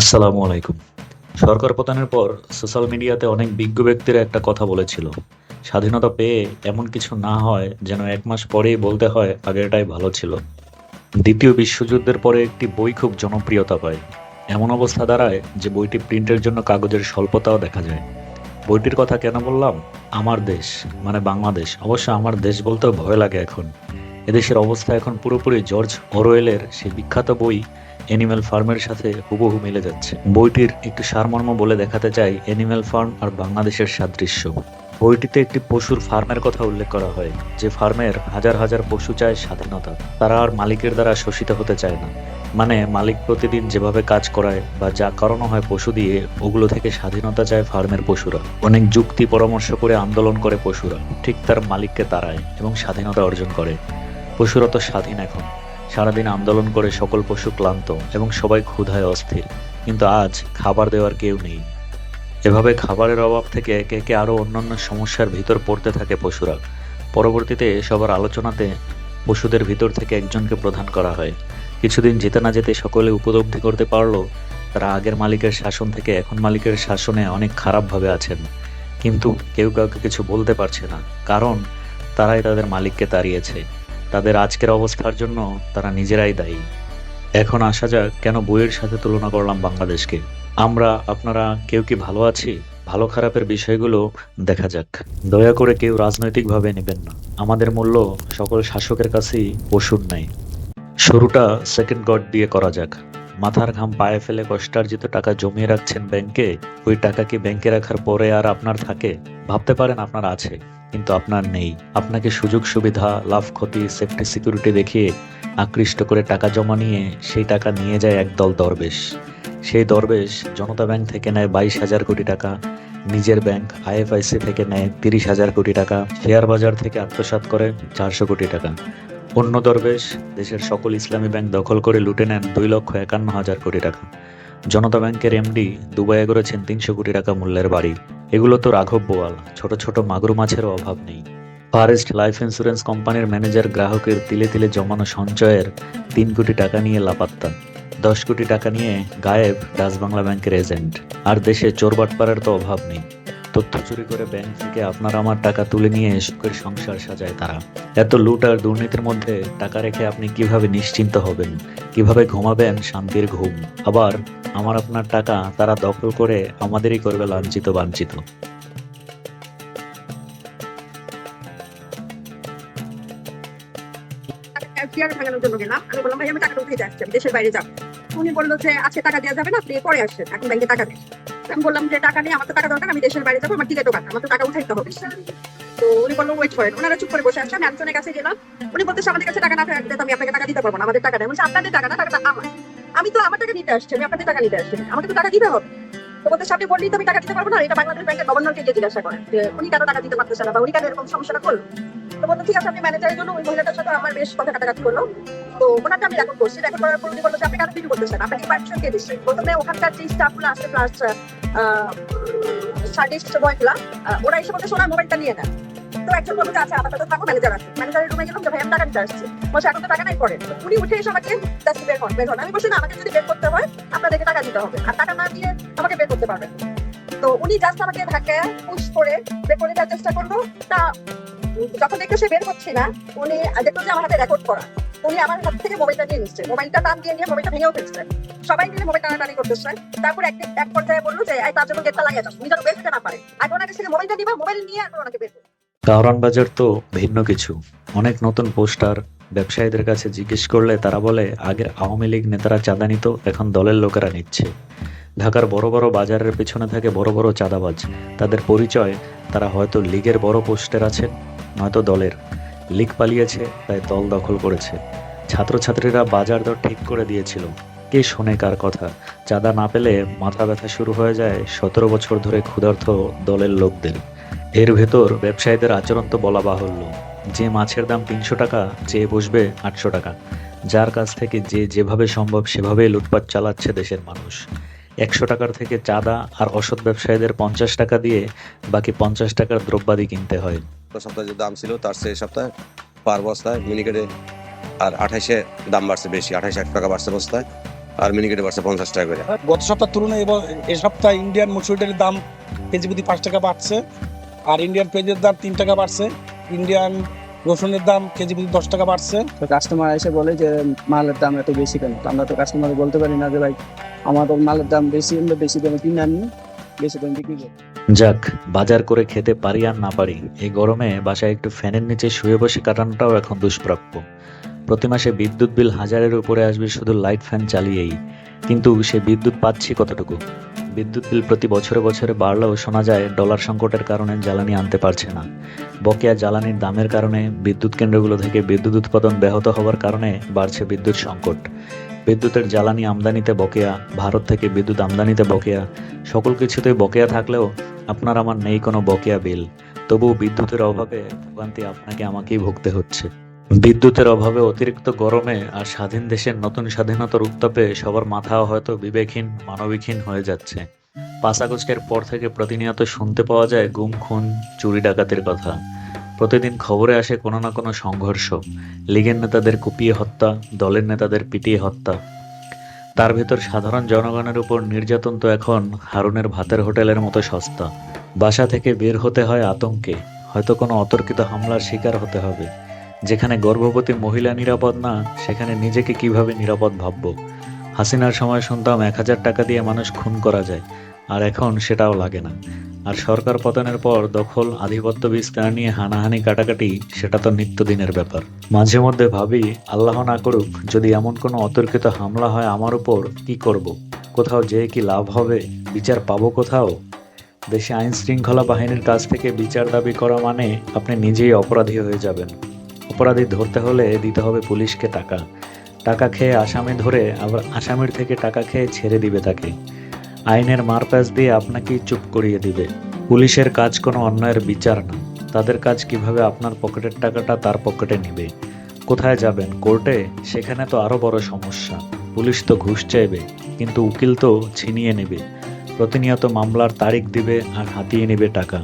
আসসালামু আলাইকুম। সরকার পতনের পর সোশ্যাল মিডিয়াতে অনেক বিজ্ঞ ব্যক্তিরা একটা কথা বলেছিল। স্বাধীনতা পেয়ে এমন কিছু না হয় যেন এক মাস পরেই বলতে হয় আগেরটাই ভালো ছিল। দ্বিতীয় বিশ্বযুদ্ধের পরে একটি বই খুব জনপ্রিয়তা পায়। এমন অবস্থা দাঁড়ায় যে বইটি প্রিন্টের জন্য কাগজের স্বল্পতাও দেখা যায়। বইটির কথা কেন বললাম? আমার দেশ মানে বাংলাদেশ, অবশ্য আমার দেশ বলতেও ভয় লাগে এখন। এদেশের অবস্থা এখন পুরোপুরি জর্জ অরওয়েলের সেই বিখ্যাত বই অ্যানিম্যাল ফার্মের সাথে হুবহু মিলে যাচ্ছে। বইটির একটি সারমর্ম বলে দেখাতে চাই অ্যানিম্যাল ফার্ম আর বাংলাদেশের সাদৃশ্য। বইটিতে একটি পশুর ফার্মের কথা উল্লেখ করা হয়, যে ফার্মের হাজার হাজার পশু চায় স্বাধীনতা। তারা আর মালিকের দ্বারা শোষিত হতে চায় না। মানে মালিক প্রতিদিন যেভাবে কাজ করায় বা যা করানো হয় পশু দিয়ে, ওগুলো থেকে স্বাধীনতা চায় ফার্মের পশুরা। অনেক যুক্তি পরামর্শ করে আন্দোলন করে পশুরা। ঠিক তার মালিককে তাড়ায় এবং স্বাধীনতা অর্জন করে। পশুরা তো স্বাধীন এখন। সারাদিন আন্দোলন করে সকল পশু ক্লান্ত এবং সবাই ক্ষুধায় অস্থির। কিন্তু আজ খাবার দেওয়ার কেউ নেই। এভাবে খাবারের অভাব থেকে একে একে আরও অন্যান্য সমস্যার ভিতর পড়তে থাকে পশুরা। পরবর্তীতে সবার আলোচনাতে পশুদের ভিতর থেকে একজনকে প্রধান করা হয়। কিছুদিন যেতে না যেতে সকলে উপলব্ধি করতে পারল, তারা আগের মালিকের শাসন থেকে এখন মালিকের শাসনে অনেক খারাপভাবে আছেন। কিন্তু কেউ কাউকে কিছু বলতে পারছে না, কারণ তারাই তাদের মালিককে তাড়িয়েছে। তাদের আজকের অবস্থার জন্য তারা নিজেরাই দায়ী। এখন আসা যাক কেন বইয়ের সাথে তুলনা করলাম বাংলাদেশকে। আমরা, আপনারা, কেউ কি ভালো আছি? ভালো খারাপের বিষয়গুলো দেখা যাক। দয়া করে কেউ রাজনৈতিকভাবে নেবেন না। আমাদের মূল্য সকল শাসকের কাছেই পশুর নাই। শুরুটা সেকেন্ড গড দিয়ে করা যাক। মাথার ঘাম পায়ে ফেলে কষ্টার্জিত টাকা জমিয়ে রাখছেন ব্যাংকে, ওই টাকা কি ব্যাংকে রাখার পরে আর আপনার থাকে? ভাবতে পারেন আপনার আছে, কিন্তু আপনার নেই। আপনাকে সুযোগ সুবিধা, লাভ ক্ষতি সেফটি সিকিউরিটি দেখিয়ে আকৃষ্ট করে টাকা জমা নিয়ে সেই টাকা নিয়ে যায় একদল দরবেশ। সেই দরবেশ জনতা ব্যাংক থেকে নেয় বাইশ হাজার কোটি টাকা, নিজের ব্যাংক আইএফআইসি থেকে নেয় তিরিশ হাজার কোটি টাকা, শেয়ার বাজার থেকে আত্মসাৎ করে চারশো কোটি টাকা। অন্য দরবেশ, দেশের সকল ইসলামী ব্যাংক দখল করে লুটে নেন দুই লক্ষ একান্ন হাজার কোটি টাকা। জনতা ব্যাংকের এমডি দুবাইয়ে করেছেন তিনশো কোটি টাকা মূল্যের বাড়ি। এগুলো তো রাঘব বোয়াল, ছোট ছোট মাগুর মাছেরও অভাব নেই। ফারেস্ট লাইফ ইন্স্যুরেন্স কোম্পানির ম্যানেজার গ্রাহকের তিলে তিলে জমানো সঞ্চয়ের তিন কোটি টাকা নিয়ে লাপাত্তা। দশ কোটি টাকা নিয়ে গায়েব ডাচ বাংলা ব্যাংকের এজেন্ট। আর দেশে চোরবাটপাড়ার তো অভাব নেই। তথ্য চুরি করে ব্যাংক থেকে আপনার আমার টাকা তুলে নিয়ে সুখের সংসার সাজায় তারা। এত লুট আর দুর্নীতির মধ্যে টাকা রেখে আপনি কীভাবে নিশ্চিন্ত হবেন? কীভাবে ঘুমাবেন শান্তির ঘুম? আবার আমার আপনার টাকা তারা দখল করে আমাদেরই করবে লাঞ্ছিত বাঞ্ছিত। আমি বললাম, ভাই, আমি টাকাটা উঠে আমি দেশের বাইরে যাব। উনি বলল যে আজকে টাকা দেওয়া যাবে না, আপনি পরে আসছেন এখন ব্যাংকে টাকা দেন আমি বললাম যে টাকা নেই, আমার তো টাকা দরকার, আমি দেশের বাইরে যাব, আমার টিকিটও কাটা আমার তো টাকা উঠাইতে হবে। তো উনি বলল ওয়েট করেন ওনারা চুপ করে বসে আসছে আমি একজনের কাছে গেলাম। উনি বলতেছে, আমাদের কাছে টাকা না থাকলে তো আমি আপনাকে টাকা দিতে পারব না, আমাদের টাকা নেই। বলছে, আপনাদের টাকা না টাকাটা আমার। আমি তো আমার টাকা নিতে আসছি, আমি আপনাদের টাকা নিতে আসছি আমাকে তো টাকা দিতে হবে। আমি জিজ্ঞাসা উনি কেন টাকা দিতে পারতেছে না উনি এরকম ঠিক আছে জন্য ওই মহিলাটার সাথে আমার বেশ কথা করল। তো ওনাকে আমি করছি দিচ্ছে। ওখানকার আসছে সার্টিস্ট বয়গুলা ওরা এসে বলতে ওনার মোবাইলটা নিয়ে তো একজন বলল যে আচ্ছা আপাতত থাকো ম্যানেজার আছে ম্যানেজারের রুমে গেলাম, যে ভাই, আমি টাকা দিতে আসছি। এখন তো টাকা নাই উনি উঠে এসে আমাকে বের হন বের হন। আমি না, আমাকে যদি বের করতে হয়, আপনাদেরকে টাকা দিতে হবে। আর টাকা না দিয়ে আমাকে বের করতে পারবেন। তো উনি জাস্ট আমাকে ধাক্কায় পুশ করে বের করে দেওয়ার চেষ্টা করল। তা যখন দেখল সে বের হচ্ছে না, উনি দেখল যে আমার হাতে রেকর্ড করা। উনি আমার হাত থেকে মোবাইলটা নিয়ে নিচ্ছে মোবাইলটা টান দিয়ে নিয়ে মোবাইলটা ভেঙেও ফেলছে সবাই মিলে মোবাইল টানাটানি করতেছে তারপর এক এক পর্যায়ে বলল যে তার জন্য গেটটা লাগিয়ে যাও। উনি যেন বের হতে না পারে। আগে ওনার কাছ থেকে মোবাইলটা নিবা মোবাইল নিয়ে এখন ওনাকে বের করো। কারণ বাজার তো ভিন্ন কিছু। অনেক নতুন পোস্টার ব্যবসায়ীদের কাছে জিজ্ঞেস করলে তারা বলে আগের আওয়ামী লীগ নেতারা চাঁদা নিত, এখন দলের লোকেরা নিচ্ছে। ঢাকার বড় বড় বাজারের পেছনে থাকে বড় বড় চাঁদাবাজ। তাদের পরিচয়, তারা হয়তো লীগের বড় পোস্টের আছেন, নয়তো দলের। লীগ পালিয়েছে, তাই দল দখল করেছে। ছাত্রছাত্রীরা বাজার দর ঠিক করে দিয়েছিল। কে শোনে কার কথা? চাঁদা না পেলে মাথা ব্যথা শুরু হয়ে যায় সতেরো বছর ধরে ক্ষুধার্ত দলের লোকদের। এর ভেতর ব্যবসায়ীদের আচরণ তো বলা বাহুল্য। যে মাছের দাম তিনশো টাকা চেয়ে বসবে আটশো টাকা। যার কাছ থেকে যে যেভাবে সম্ভব সেভাবেই লুটপাট চালাচ্ছে দেশের মানুষ। একশো টাকার থেকে চাঁদা আর অসৎ ব্যবসায়ীদের পঞ্চাশ টাকা দিয়ে বাকি পঞ্চাশ টাকার দ্রব্যাদি কিনতে হয়। গত সপ্তাহে যে দাম ছিল তার সেই সপ্তাহে পার বস্তায় মিনিকেটে আর আঠাইশে দাম বাড়ছে বেশি আঠাইশ এক টাকা বাড়ছে বস্তায় আর মিনিকেটে বাড়ছে পঞ্চাশ টাকা করে। গত সপ্তাহের তুলনায় এবার এ সপ্তাহে ইন্ডিয়ান মসুর ডালের দাম কেজি প্রতি পাঁচ টাকা বাড়ছে আর ইন্ডিয়ান পেঁয়াজের দাম তিন টাকা বাড়ছে। ইন্ডিয়ান রসুনের দাম কেজি প্রতি দশ টাকা বাড়ছে। তো কাস্টমার এসে বলে যে মালের দাম এত বেশি কেন? তো আমরা তো কাস্টমার বলতে পারি না যে ভাই আমাদের মালের দাম বেশি আমরা বেশি দামে কিনে আনি বেশি দামে বিক্রি করি। যাক বাজার করে খেতে পারি আর না পারি এই গরমে বাসায় একটু ফ্যানের নিচে শুয়ে বসে কাটানোটাও এখন দুষ্প্রাপ্য। প্রতি মাসে বিদ্যুৎ বিল হাজারের উপরে আসবে শুধু লাইট ফ্যান চালিয়েই কিন্তু সে বিদ্যুৎ পাচ্ছি কতটুকু? বিদ্যুৎ বিল প্রতি বছরে বছরে বাড়লেও শোনা যায়, ডলার সংকটের কারণে জ্বালানি আনতে পারছে না। বকেয়া জ্বালানির দামের কারণে বিদ্যুৎ কেন্দ্রগুলো থেকে বিদ্যুৎ উৎপাদন ব্যাহত হওয়ার কারণে বাড়ছে বিদ্যুৎ সংকট। বিদ্যুতের জ্বালানি আমদানিতে বকেয়া, ভারত থেকে বিদ্যুৎ আমদানিতে বকেয়া, সকল কিছুতেই বকেয়া থাকলেও আপনার আমার নেই কোনো বকেয়া বিল। তবুও বিদ্যুতের অভাবে ভোগান্তি আপনাকে আমাকেই ভুগতে হচ্ছে। বিদ্যুতের অভাবে অতিরিক্ত গরমে আর স্বাধীন দেশের নতুন স্বাধীনতার উত্তাপে সবার মাথা হয়তো বিবেকহীন, মানবিকহীন হয়ে যাচ্ছে। পাঁচ আগস্টের পর থেকে প্রতিনিয়ত শুনতে পাওয়া যায় গুম, খুন, চুরি, ডাকাতির কথা। প্রতিদিন খবরে আসে কোনো না কোনো সংঘর্ষ। লীগের নেতাদের কুপিয়ে হত্যা, দলের নেতাদের পিটিয়ে হত্যা। তার ভেতর সাধারণ জনগণের উপর নির্যাতন তো এখন হারুনের ভাতের হোটেলের মতো সস্তা। বাসা থেকে বের হতে হয় আতঙ্কে। হয়তো কোনো অতর্কিত হামলার শিকার হতে হবে। যেখানে গর্ভবতী মহিলা নিরাপদ না, সেখানে নিজেকে কীভাবে নিরাপদ ভাববো? হাসিনার সময় শুনতাম এক হাজার টাকা দিয়ে মানুষ খুন করা যায়, আর এখন সেটাও লাগে না। আর সরকার পতনের পর দখল, আধিপত্য বিস্তার নিয়ে হানাহানি কাটাকাটি, সেটা তো নিত্যদিনের ব্যাপার। মাঝে মধ্যে ভাবি, আল্লাহ না করুক, যদি এমন কোনো অতর্কিত হামলা হয় আমার উপর, কি করব। কোথাও যেয়ে কি লাভ হবে? বিচার পাবো কোথাও? দেশে আইন শৃঙ্খলা বাহিনীর কাছ থেকে বিচার দাবি করা মানে আপনি নিজেই অপরাধী হয়ে যাবেন। অপরাধী ধরতে হলে দিতে হবে পুলিশকে টাকা। টাকা খেয়ে আসামি ধরে আবার আসামির থেকে টাকা খেয়ে ছেড়ে দিবে তাকে। আইনের মারপ্যাচ দিয়ে আপনাকেই চুপ করিয়ে দিবে। পুলিশের কাজ কোনো অন্যায়ের বিচার না। তাদের কাজ কীভাবে আপনার পকেটের টাকাটা তার পকেটে নেবে? কোথায় যাবেন? কোর্টে? সেখানে তো আরও বড় সমস্যা। পুলিশ তো ঘুষ চাইবে, কিন্তু উকিল তো ছিনিয়ে নেবে। প্রতিনিয়ত মামলার তারিখ দিবে আর হাতিয়ে নেবে টাকা।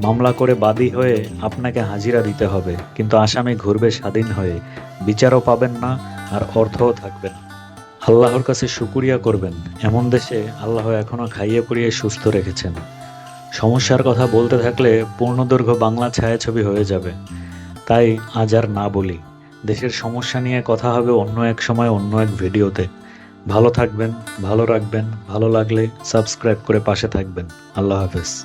মামলা করে বাদী হয়ে আপনাকে হাজিরা দিতে হবে। কিন্তু আসামি ঘুরবে স্বাধীন হয়ে। বিচারও পাবেন না আর অর্থও থাকবে না। আল্লাহর কাছে শুকুরিয়া করবেন। এমন দেশে আল্লাহ এখনও খাইয়ে পড়িয়ে সুস্থ রেখেছেন। সমস্যার কথা বলতে থাকলে পূর্ণদৈর্ঘ্য বাংলা ছায়াছবি হয়ে যাবে। তাই আজ আর না বলি। দেশের সমস্যা নিয়ে কথা হবে অন্য এক সময়, অন্য এক ভিডিওতে। ভালো থাকবেন, ভালো রাখবেন, ভালো লাগলে সাবস্ক্রাইব করে পাশে থাকবেন। আল্লাহ হাফেজ।